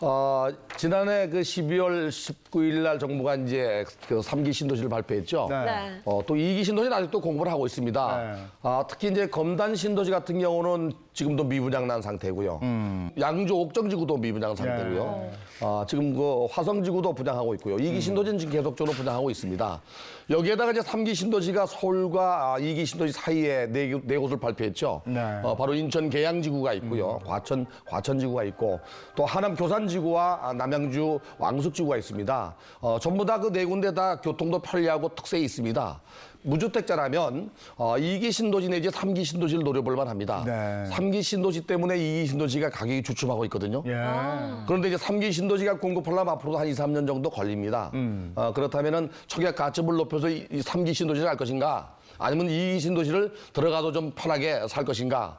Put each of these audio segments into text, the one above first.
어, 지난해 그 12월 19일 날 정부가 이제 그 3기 신도시를 발표했죠. 네. 네. 어, 또 2기 신도시는 아직도 공부를 하고 있습니다. 네. 아, 특히 이제 검단 신도시 같은 경우는 지금도 미분양 난 상태고요. 양주 옥정지구도 미분양 상태고요. 아, 지금 그 화성지구도 분양하고 있고요. 2기 신도시는 지금 계속적으로 분양하고 있습니다. 여기에다가 이제 3기 신도시가 서울과 아, 2기 신도시 사이에 네, 개- 네 곳을 발표했죠. 네. 어, 바로 인천 계양지구가 있고요. 과천 과천지구가 있고 또 하남 교산 지구와 아, 남양주 왕숙지구가 있습니다. 어, 전부 다 그 네 군데 다 교통도 편리하고 특색이 있습니다. 무주택자라면 어, 2기 신도시 내지 3기 신도시를 노려볼 만합니다. 네. 3기 신도시 때문에 2기 신도시가 가격이 주춤하고 있거든요. 예. 그런데 이제 3기 신도시가 공급하려면 앞으로도 한 2, 3년 정도 걸립니다. 어, 그렇다면은 청약 가점을 높여서 이, 이 3기 신도시를 할 것인가? 아니면 2기 신도시를 들어가도 좀 편하게 살 것인가?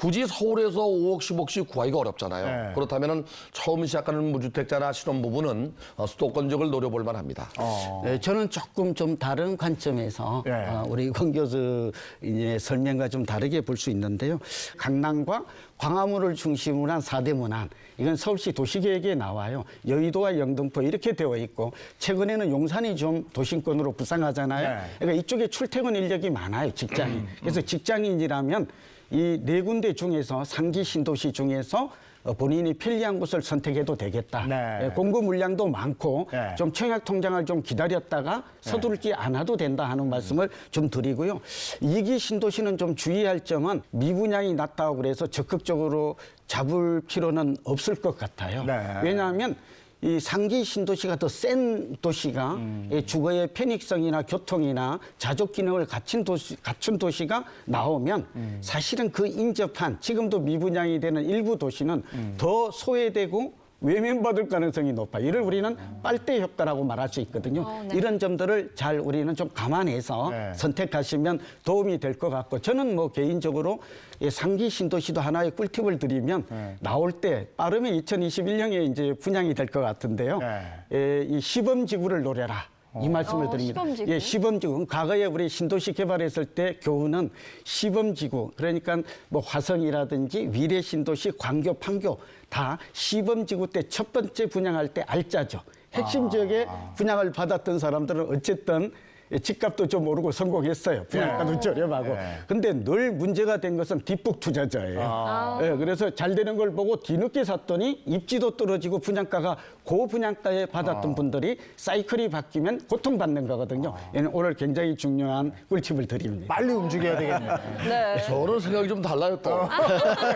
굳이 서울에서 5억, 10억씩 구하기가 어렵잖아요. 네. 그렇다면은 처음 시작하는 무주택자나 신혼부부는 어, 수도권 지역을 노려볼 만합니다. 어. 네, 저는 조금 좀 다른 관점에서 예. 어, 우리 권 교수의 설명과 좀 다르게 볼 수 있는데요. 강남과 광화문을 중심으로 한 사대 문안 이건 서울시 도시계획에 나와요. 여의도와 영등포 이렇게 되어 있고 최근에는 용산이 좀 도심권으로 부상하잖아요. 네. 그러니까 이쪽에 출퇴근 인력이 많아요, 직장이. 그래서 직장인이라면 이 네 군데 중에서 상기 신도시 중에서 어, 본인이 편리한 곳을 선택해도 되겠다. 네. 예, 공급 물량도 많고 네. 좀 청약 통장을 좀 기다렸다가 서두르지 않아도 된다 하는 말씀을 좀 드리고요. 이기 신도시는 좀 주의할 점은 미분양이 낮다고 그래서 적극적으로 잡을 필요는 없을 것 같아요. 네. 왜냐하면 이 상기 신도시가 더 센 도시가 이 주거의 편익성이나 교통이나 자족 기능을 갖춘 도시, 갖춘 도시가 나오면 사실은 그 인접한 지금도 미분양이 되는 일부 도시는 더 소외되고 외면받을 가능성이 높아. 이를 우리는 빨대 효과라고 말할 수 있거든요. 어, 네. 이런 점들을 잘 우리는 좀 감안해서 네. 선택하시면 도움이 될 것 같고 저는 뭐 개인적으로 이 상기 신도시도 하나의 꿀팁을 드리면 네. 나올 때 빠르면 2021년에 이제 분양이 될 것 같은데요. 네. 에, 이 시범 지구를 노려라. 이 말씀을 어, 드립니다. 시범지구? 예, 시범지구. 과거에 우리 신도시 개발했을 때 교훈은 시범지구. 그러니까 뭐 화성이라든지 위례 신도시, 광교, 판교 다 시범지구 때 첫 번째 분양할 때 알짜죠. 핵심 지역에 분양을 받았던 사람들은 어쨌든 집값도 좀 오르고 성공했어요. 분양가도 저렴하고. 네. 근데 늘 문제가 된 것은 뒷북 투자자예요. 예, 그래서 잘 되는 걸 보고 뒤늦게 샀더니 입지도 떨어지고 분양가가 고분양가에 받았던 분들이 사이클이 바뀌면 고통받는 거거든요. 얘는 오늘 굉장히 중요한 꿀팁을 드립니다. 빨리 움직여야 되겠네요. 네. 저는 생각이 좀 달라요 또.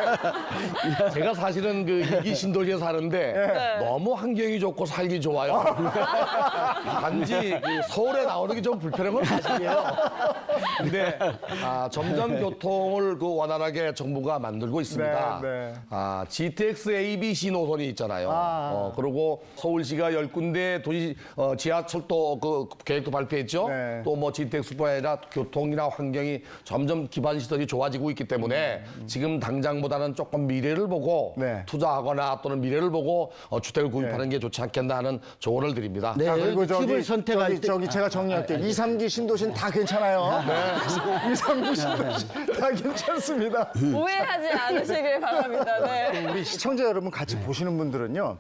제가 사실은 그 이기 신도시에 사는데 너무 환경이 좋고 살기 좋아요. 단지 그 서울에 나오는 게 좀 불편한 건 사실이에요. 근데 아, 점점 교통을 그 원활하게 정부가 만들고 있습니다. 네, 네. 아, GTX ABC 노선이 있잖아요. 아. 어, 그리고 서울시가 열 군데 도시 어, 지하철도 그 계획도 발표했죠. 네. 또 뭐 GTX뿐 아니라 교통이나 환경이 점점 기반 시설이 좋아지고 있기 때문에 지금 당장보다는 조금 미래를 보고 네. 투자하거나 또는 미래를 보고 어, 주택을 구입하는 게 좋지 않겠나 하는 조언을 드립니다. 네, 자, 그리고 저기, 팁을 선택할 저기, 때 저기 제가 정리할게요. 2, 3기 신도시는 다 괜찮아요. 네. 2, 3기 신도시 다 괜찮습니다. 오해하지 않으시길 바랍니다. 네. 우리 시청자 여러분 같이 보시는 분들은요.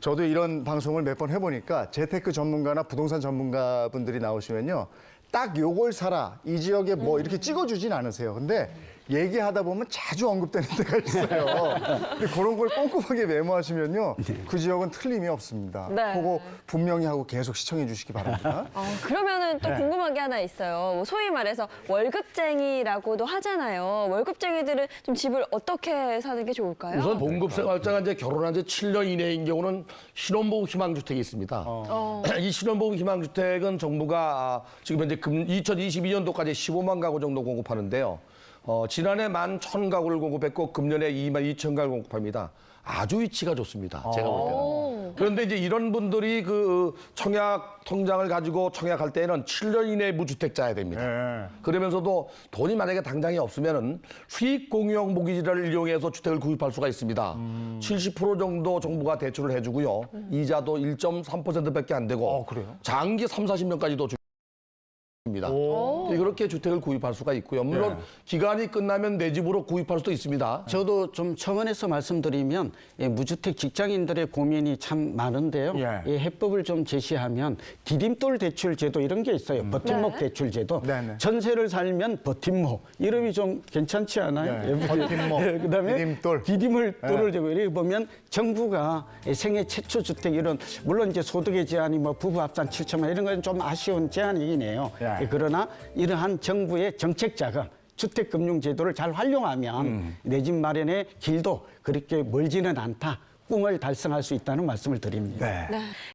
저도 이런 방송을 몇 번 해보니까 재테크 전문가나 부동산 전문가 분들이 나오시면요. 딱 요걸 사라. 이 지역에 뭐 이렇게 찍어주진 않으세요. 근데 얘기하다 보면 자주 언급되는 데가 있어요. 근데 그런 걸 꼼꼼하게 메모하시면요. 그 지역은 틀림이 없습니다. 네. 그거 분명히 하고 계속 시청해 주시기 바랍니다. 어, 그러면은 또 네. 궁금한 게 하나 있어요. 뭐 소위 말해서 월급쟁이라고도 하잖아요. 월급쟁이들은 좀 집을 어떻게 사는 게 좋을까요? 우선 봉급 생활자가 이제 결혼한 지 7년 이내인 경우는 신혼부부 희망주택이 있습니다. 어. 이 신혼부부 희망주택은 정부가 아, 지금 현재 2022년도까지 15만 가구 정도 공급하는데요. 어, 지난해 11,000가구를 공급했고 금년에 2만 2천 가구를 공급합니다. 아주 위치가 좋습니다. 제가 볼 때는. 오. 그런데 이제 이런 분들이 그 청약 통장을 가지고 청약할 때는 7년 이내 무주택자야 됩니다. 네. 그러면서도 돈이 만약에 당장에 없으면은 수익 공유형 모기지를 이용해서 주택을 구입할 수가 있습니다. 음. 70% 정도 정부가 대출을 해주고요. 이자도 1.3%밖에 안 되고 어, 그래요? 장기 3, 40년까지도 주. 입니다. 그렇게 주택을 구입할 수가 있고요. 물론 기간이 끝나면 내 집으로 구입할 수도 있습니다. 저도 좀 첨언해서 말씀드리면 예, 무주택 직장인들의 고민이 참 많은데요. 예. 이 해법을 좀 제시하면 디딤돌 대출 제도 이런 게 있어요. 버팀목 대출 제도. 네, 네. 전세를 살면 버팀목 이름이 좀 괜찮지 않아요? 네, 버팀목, 예, 그다음에 디딤돌. 디딤을 돌을 대고 이렇게 보면 정부가 생애 최초 주택 이런 물론 이제 소득의 제한이 뭐 부부 합산 7천만 이런 건 좀 아쉬운 제한이네요. 예. 예, 그러나 이러한 정부의 정책 자금 주택금융제도를 잘 활용하면 내집 마련의 길도 그렇게 멀지는 않다. 꿈을 달성할 수 있다는 말씀을 드립니다. 네. 네.